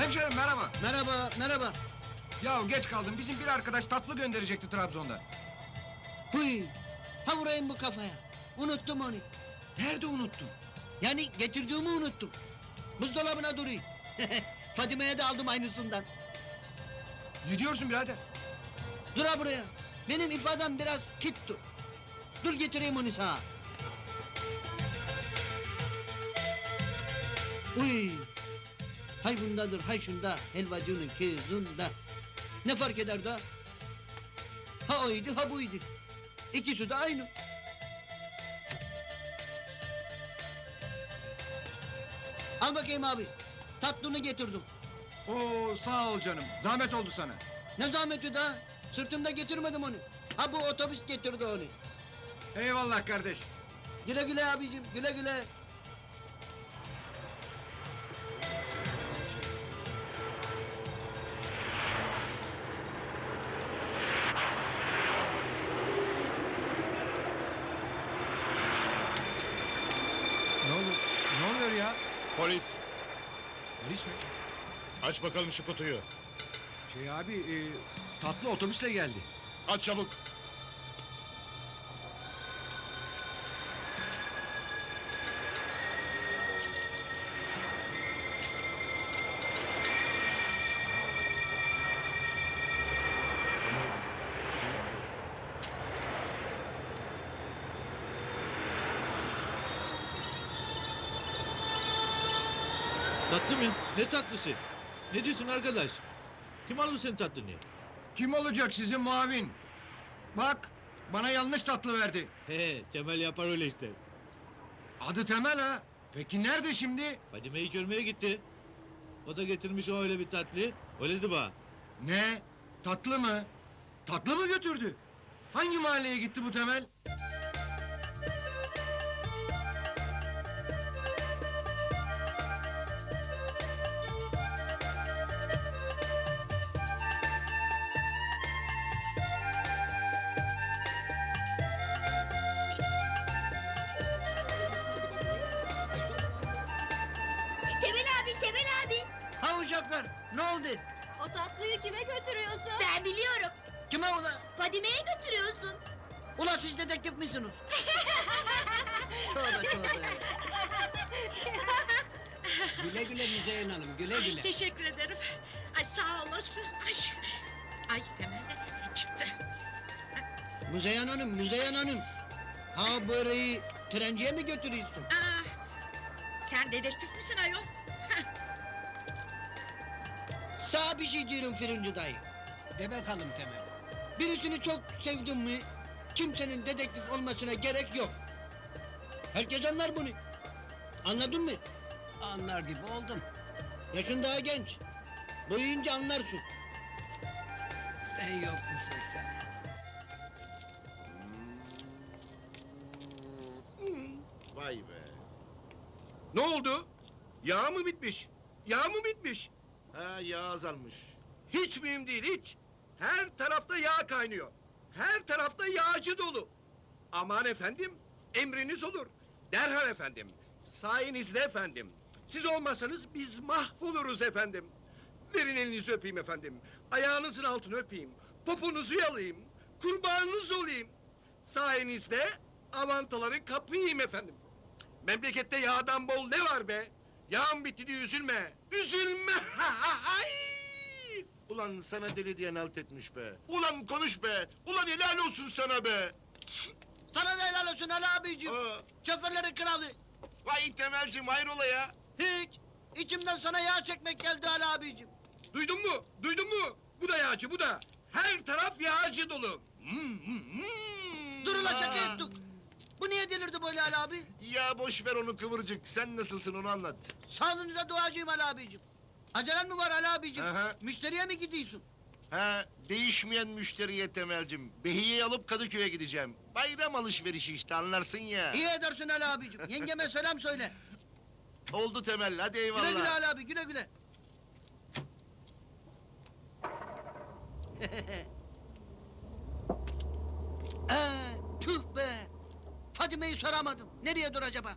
Hemşerim merhaba. Merhaba, merhaba. Ya geç kaldım. Bizim bir arkadaş tatlı gönderecekti Trabzon'da. Huy, ha vurayım bu kafaya. Unuttum onu. Nerede unuttun? Yani getirdiğimi unuttum. Buzdolabına duruyor. Fadime'ye de aldım aynısından. Ne diyorsun birader? Dur ha buraya. Benim ifadem biraz kittur. Dur getireyim onu sana. Uy. Hay bundadır, hay şunda, helvacının kezunda. Ne fark eder da? Ha oydu, ha buydu. İkisi de aynı. Al bakayım abi. Tatlını getirdim. Oo sağ ol canım. Zahmet oldu sana. Ne zahmeti da? Sırtımda getirmedim onu. Ha bu otobüs getirdi onu. Eyvallah kardeş. Güle güle abicim, güle güle. Polis, Polis mi? aç bakalım şu kutuyu. Şey abi e, tatlı otobüsle geldi. Aç çabuk. Tatlı mı? Ne tatlısı? Ne diyorsun arkadaş? Kim almış senin tatlını? Kim olacak sizin muavin? Bak bana yanlış tatlı verdi. He, Temel yapar öyle işte. Adı Temel ha. Peki nerede şimdi? Fadime'yi görmeye gitti. O da getirmiş o öyle bir tatlı. Öyle dedi bana. Ne? Tatlı mı? Tatlı mı götürdü? Hangi mahalleye gitti bu? Temel Uşaklar, ne oldu? O tatlıyı kime götürüyorsun? Ben biliyorum. Kime ula? Fadime'ye götürüyorsun. Ula siz dedektif misiniz? tövbe tövbe. Güle güle Müzeyyen Hanım, güle Ay, güle. teşekkür ederim. Ay sağ olasın. Ay, ay Temel de nereden çıktı? Müzeyyen Hanım, Müzeyyen Hanım. Ha böreği trenciye mi götürüyorsun? Aa, sen dedektif misin ayol? Sağ bir şey diyorum Fırıncı dayı. De bakalım Temel. Birisini çok sevdim mi... ...kimsenin dedektif olmasına gerek yok. Herkes anlar bunu. Anladın mı? Anlar gibi oldum. Yaşın daha genç. Boyuyunca anlarsın. Sen yok musun sen? Vay be. Ne oldu? Yağ mı bitmiş? Yağ mı bitmiş? Ha yağ azalmış. Hiç mühim değil hiç. Her tarafta yağ kaynıyor. Her tarafta yağcı dolu. Aman efendim emriniz olur. Derhal efendim. Sayenizde efendim. Siz olmasanız biz mahvoluruz efendim. Verin elinizi öpeyim efendim. Ayağınızın altını öpeyim. Poponuzu yalayayım. Kurbanınız olayım. Sayenizde avantaları kapayım efendim. Memlekette yağdan bol ne var be? Yağın bitti diye üzülme. Üzülme. Ay! Ulan sana deli diyen alt etmiş be. Ulan konuş be. Ulan helal olsun sana be. Sana da helal olsun Ali abiciğim. Aa, Şoförlerin kralı. vay Temelciğim hayrola ya. Hiç. İçimden sana yağ çekmek geldi Ali abiciğim. Duydun mu? Duydun mu? Bu da yağcı bu da. Her taraf yağcı dolu. Hmm, hmm, hmm. Dur ulan şaka Aa. Bu niye delirdi böyle Ali abi? Ya boş ver onu kıvırcık. Sen nasılsın onu anlat. Sağlığınıza duacıyım Ali abiciğim. Acelen mi var Ali abiciğim? Aha. Müşteriye mi gidiyorsun? Ha, değişmeyen müşteriye Temelcim. Behiye alıp Kadıköy'e gideceğim. Bayram alışverişi işte anlarsın ya. İyi edersin Ali abiciğim. Yengeme selam söyle. Oldu Temel hadi eyvallah. Güle güle Ali abi güle güle. Fadime'yi soramadım. Nereye dur acaba?